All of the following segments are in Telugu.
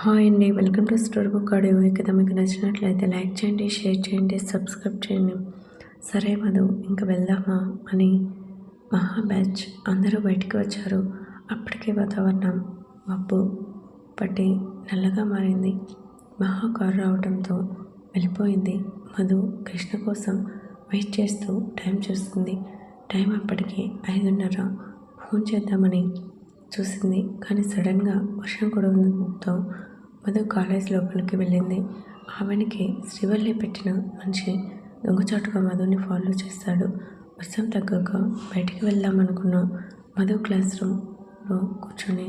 హాయ్ అండి welcome to store book audio. ఇక్కడ మీకు నచ్చినట్లయితే లైక్ చేయండి షేర్ చేయండి సబ్స్క్రైబ్ చేయండి. సరే మధు ఇంక వెళ్దామా అని మహా బ్యాచ్ అందరూ బయటికి వచ్చారు. అప్పటికే వాతావరణం మబ్బు పట్టి నల్లగా మారింది. మహా కారు రావడంతో వెళ్ళిపోయింది మధు కృష్ణ కోసం వెయిట్ చేస్తూ టైం చూస్తుంది టైం అప్పటికి ఐదున్నర. ఫోన్ చేద్దామని చూసింది. కానీ సడన్గా వర్షం కురవడంతో మధు కాలేజ్ లోపలికి వెళ్ళింది. ఆమెనికి శ్రీవల్లి పెట్టిన మనిషి దొంగచాటుగా మధుని ఫాలో చేస్తాడు. వర్షం తగ్గక బయటికి వెళ్దామనుకున్న మధు క్లాస్ రూమ్లో కూర్చొని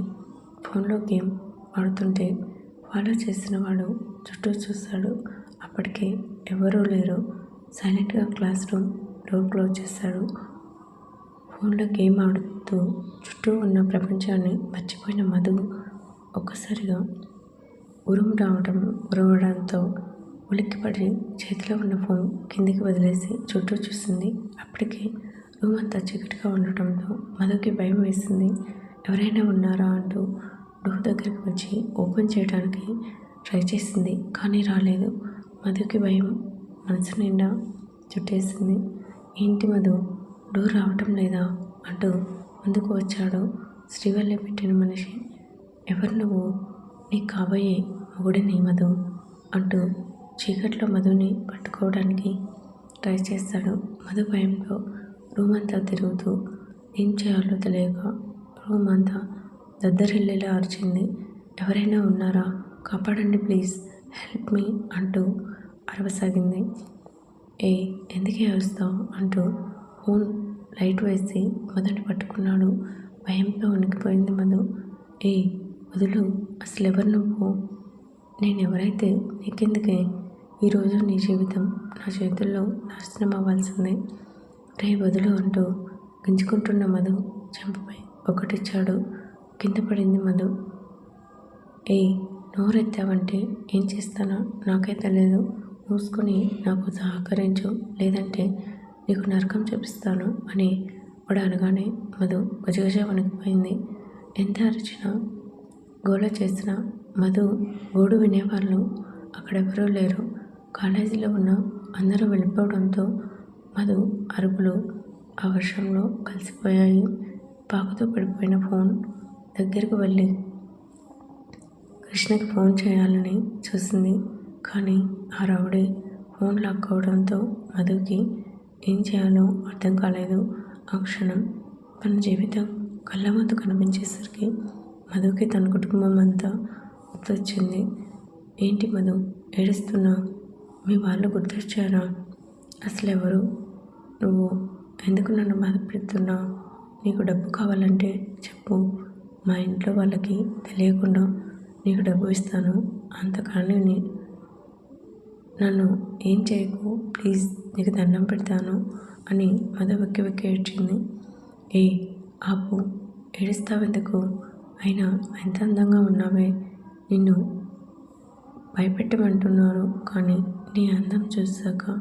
ఫోన్లో గేమ్ ఆడుతుంటే ఫాలో చేసిన వాడు చుట్టూ చూస్తాడు. అప్పటికే ఎవరూ లేరు. సైలెంట్గా క్లాస్ రూమ్ డోర్ క్లోజ్ చేస్తాడు. ఫోన్లో గేమ్ ఆడుతూ చుట్టూ ఉన్న ప్రపంచాన్ని మర్చిపోయిన మధు ఒక్కసారిగా ఉరుము రావడం ఉరవడంతో ఉలిక్కిపడి చేతిలో ఉన్న ఫోన్ కిందికి వదిలేసి చుట్టూ చూసింది. అప్పటికే రూమ్ అంతా చీకటిగా ఉండటంతో మధుకి భయం వేసింది. ఎవరైనా ఉన్నారా? అంటూ డోర్ దగ్గరికి వచ్చి ఓపెన్ చేయడానికి ట్రై చేసింది కానీ రాలేదు. మధుకి భయం మనసు నిండా చుట్టేసింది. ఏంటి మధు? డోర్ రావటం లేదా? అంటూ ముందుకు వచ్చాడు శ్రీవల్లి పెట్టిన మనిషి. ఎవరు నువ్వు? నీ కాబోయే మొగుడిని మధు అంటూ చీకట్లో మధుని పట్టుకోవడానికి ట్రై చేస్తాడు. మధు భయంతో రూమ్ అంతా తిరుగుతూ ఏం చేయాలో తెలియక రూమ్ అంతా దద్దరిల్లేలా అరిచింది. ఎవరైనా ఉన్నారా? కాపాడండి ప్లీజ్ హెల్ప్ మీ అంటూ అరవసాగింది. ఏ ఎందుకే అరుస్తావు? అంటూ ఫోన్ లైట్ వేసి మధుని పట్టుకున్నాడు. భయంతో వణికిపోయింది మధు. ఏ వదులు అసలు ఎవరు నువ్వు? నేను ఎవరైతే నీకెందుకే ఈరోజు నీ జీవితం నా చేతుల్లో నాశనం అవ్వాల్సిందే. రే వదులు అంటూ గింజుకుంటున్న మధు చెంపపై ఒకటిచ్చాడు. కింద పడింది మధు. ఏ నోరెత్తావంటే ఏం చేస్తానో నాకే తెలియదు మూసుకొని నాకు సహకరించు. లేదంటే నీకు నరకం చూపిస్తాను అని వాడు అనగానే మధు గజగజ వణికిపోయింది. ఎంత అరిచినా గోల చేసిన మధు గోడు వినేవాళ్ళు అక్కడెవరూ లేరు. కాలేజీలో ఉన్న అందరూ వెళ్ళిపోవడంతో మధు అరుపులు ఆ వర్షంలో కలిసిపోయాయి. పాకుతో పడిపోయిన ఫోన్ దగ్గరికి వెళ్ళి కృష్ణకి ఫోన్ చేయాలని చూసింది. కానీ ఆ రౌడీ ఫోన్ లాక్కోవడంతో మధుకి ఏం చేయాలో అర్థం కాలేదు. ఆ క్షణం తన జీవితం కళ్ళ ముందు కనిపించేసరికి మధుకి తన కుటుంబం అంతా గుర్తొచ్చింది. ఏంటి మధు ఏడుస్తున్నా? మీ వాళ్ళు గుర్తొచ్చారా? అసలు ఎవరు నువ్వు ఎందుకు నన్ను బాధపెడుతున్నావు నీకు డబ్బు కావాలంటే చెప్పు. మా ఇంట్లో వాళ్ళకి తెలియకుండా నీకు డబ్బు ఇస్తాను. అంతకాని నన్ను ఏం చేయకు ప్లీజ్ నీకు దండం పెడతాను అని మధు వెక్కి వెక్కి ఏడ్చింది. ఏ ఆపు ఏడుస్తావెందుకు? అయినా ఎంత అందంగా ఉన్నావే? నిన్ను భయపెట్టమంటున్నారు కానీ నీ అందం చూసాక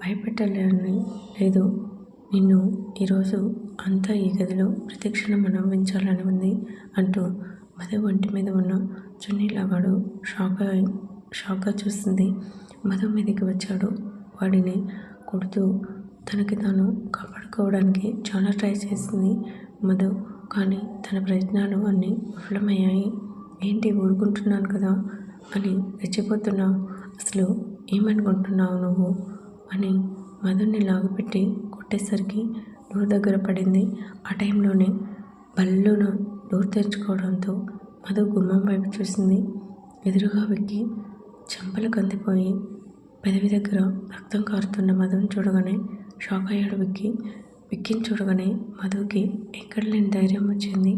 భయపెట్టలేని లేదు. నిన్ను ఈరోజు అంతా ఈ గదిలో ప్రతిక్షణం అనుభవించాలని ఉంది అంటూ మధు ఒంటి మీద ఉన్న చున్నీ లవాడు షాక్ షాక్గా చూసింది. మదం మీదకి వచ్చాడు. వాడిని కొడుతూ తనకి తాను కాపాడుకోవడానికి చాలా ట్రై చేసింది మధు. కానీ తన ప్రయత్నాలు అన్నీ విఫలమయ్యాయి. ఏంటి ఊరుకుంటున్నాను కదా? అని రెచ్చిపోతున్నావు. అసలు ఏమనుకుంటున్నావు నువ్వు? అని మధుని లాగుపెట్టి కొట్టేసరికి డోర్ దగ్గర పడింది. ఆ టైంలోనే బల్లును డోర్ తెరుచుకోవడంతో మధు గుమ్మం వైపు చూసింది. ఎదురుగా వెక్కి చెంపలు కందిపోయి పెదవి దగ్గర రక్తం కారుతున్న మధుని చూడగానే షాక్ అయ్యాడు విక్కి. విక్కిని చూడగానే మధుకి ఎక్కడ లేని ధైర్యం వచ్చింది.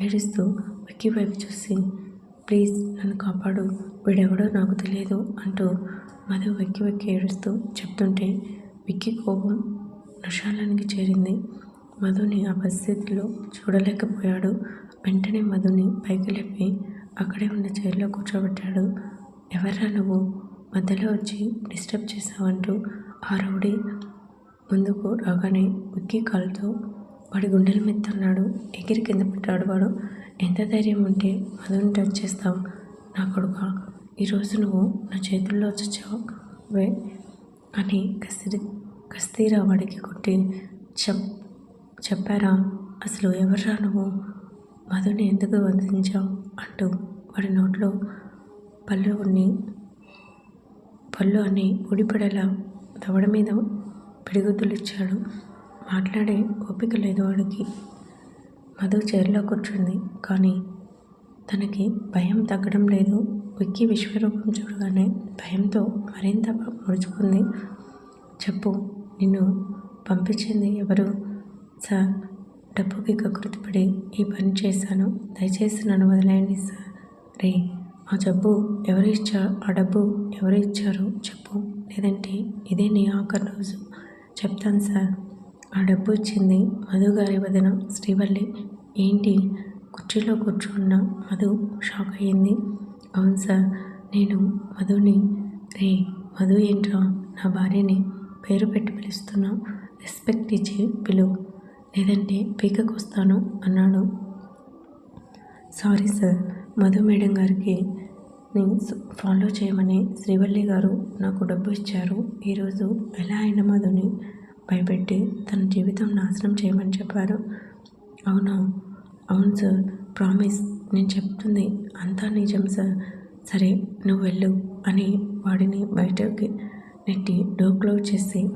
ఏడుస్తూ విక్కీ వైపు చూసి ప్లీజ్ నన్ను కాపాడు. వీడెవడో నాకు తెలియదు అంటూ మధు వెక్కి వెక్కి ఏడుస్తూ చెప్తుంటే విక్కీ కోపం నషాలానికి చేరింది. మధుని ఆ పరిస్థితిలో చూడలేకపోయాడు. వెంటనే మధుని పైకి లేపి అక్కడే ఉన్న చైర్లో కూర్చోబెట్టాడు. ఎవర్రా నువ్వు? మధ్యలో వచ్చి డిస్టర్బ్ చేసావంటూ ఆ రౌడీ ముందుకు రాగానే ఉక్కి కాలుతో వాడి గుండెల మెత్తన్నాడు ఎగిరి కింద పడ్డాడు వాడు. ఎంత ధైర్యం ఉంటే మధుని టచ్ చేస్తావు నా కొడుక? ఈరోజు నువ్వు నా చేతుల్లో చచ్చావే అని కస్తీ కస్తీరా వాడికి కొట్టి చెప్ చెప్పారా? అసలు ఎవర్రా నువ్వు? మధుని ఎందుకు వందించావు అంటూ వాడి నోట్లో పళ్ళు ఉన్ని పళ్ళు అని ఊడిపడేలా దవడ మీద పిడిగుద్దులు ఇచ్చాడు మాట్లాడే ఓపిక లేదు వాడికి. మధు చైర్లో కూర్చుంది. కానీ తనకి భయం తగ్గడం లేదు. విక్కి విశ్వరూపం చూడగానే భయంతో మరింత ముడుచుకుంది. చెప్పు నిన్ను పంపించింది ఎవరు? సార్ డబ్బుకి కకృతిపడి ఈ పని చేశాను. దయచేసి నన్ను వదిలేయండి సార్. రే ఆ జబ్బు ఎవరు ఇచ్చా ఆ డబ్బు ఎవరు ఇచ్చారు చెప్పు. లేదంటే ఇదే నీ ఆఖరి రోజు. చెప్తాను సార్. ఆ డబ్బు ఇచ్చింది మధు గారి వదిన శ్రీవల్లి. ఏంటి? కుర్చీలో కూర్చున్న మధు షాక్ అయ్యింది. అవును సార్ నేను మధుని. రే మధు ఏంట్రా? నా భార్యని పేరు పెట్టి పిలుస్తున్నా. రెస్పెక్ట్ ఇచ్చి పిలువు లేదంటే పీకకు వస్తాను అన్నాడు సారీ సార్. మధు మేడం గారికి నేను ఫాలో చేయమని శ్రీవల్లి గారు నాకు డబ్బు ఇచ్చారు. ఈరోజు ఎలా అయినా మధుని భయపెట్టి తన జీవితం నాశనం చేయమని చెప్పారు. అవునా? అవును సార్. ప్రామిస్ నేను చెప్తుంది అంతా నిజం సార్. సరే నువ్వు వెళ్ళు అని వాడిని బయటకి నెట్టి డోర్ క్లోజ్ చేసి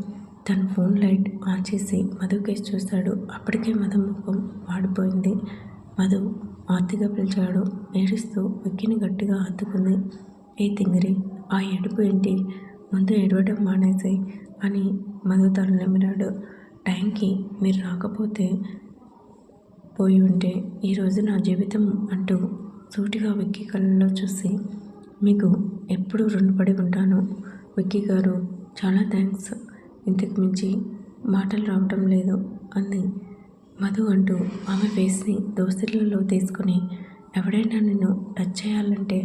తన ఫోన్ లైట్ ఆన్ చేసి మధు కేసు చూశాడు అప్పటికే మధు ముఖం వాడిపోయింది. మధు ఆర్తిగా పిలిచాడు. ఏడుస్తూ వెక్కిని గట్టిగా హత్తుకుంది. ఏ తింగిరి ఆ ఏడుపు ఏంటి? ముందు ఏడవడం మానేసి అని మధు తల నెమిరాడు. టైంకి మీరు రాకపోతే పోయి ఉంటే ఈరోజు నా జీవితం అంటూ సూటిగా విక్కీ కళ్ళలో చూసి మీకు ఎప్పుడూ రుణపడి ఉంటాను విక్కీ గారు. చాలా థ్యాంక్స్ ఇంతకు మించి మాటలు రావటం లేదు అంది. మధు అంటూ ఆమె ఫేస్ని దోసిళ్ళలో తీసుకుని ఎవడైనా నిన్ను టచ్ చేయాలంటే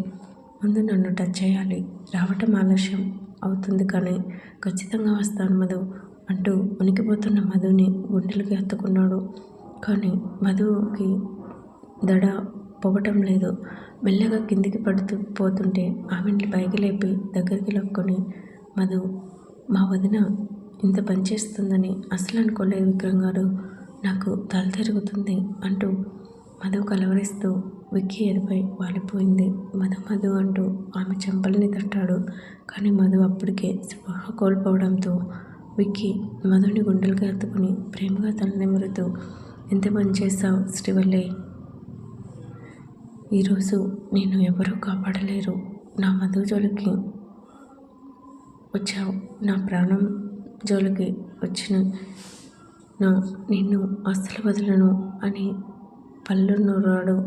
ముందు నన్ను టచ్ చేయాలి. రావటం ఆలస్యం అవుతుంది కానీ ఖచ్చితంగా వస్తాను మధు అంటూ ఉనికిపోతున్న మధుని గుండెలకి హత్తుకున్నాడు. కానీ మధుకి దడ పోవటం లేదు. మెల్లగా కిందికి పడుతూ పోతుంటే ఆమెని పైకి లేపి దగ్గరికి లొక్కొని మధు మా వదిన ఇంత పనిచేస్తుందని అసలు అనుకోలేదు విక్రమ్ గారు. నాకు తల తిరుగుతుంది అంటూ మధు కలవరిస్తూ విక్కీ ఎదుపై వాలిపోయింది. మధు మధు అంటూ ఆమె చెంపల్ని తట్టాడు. కానీ మధు అప్పటికే స్పృహ కోల్పోవడంతో విక్కీ మధుని గుండెలకి ఎత్తుకుని ప్రేమగా తలనిమురుతూ ఎంత పని చేస్తావు శ్రీవల్లి? ఈరోజు నేను ఎవరూ కాపాడలేరు. నా మధు జోలికి వచ్చావు. నా ప్రాణం జోలికి వచ్చిన నా నిన్ను అస్సలు వదలను అని పళ్ళు నూరాడు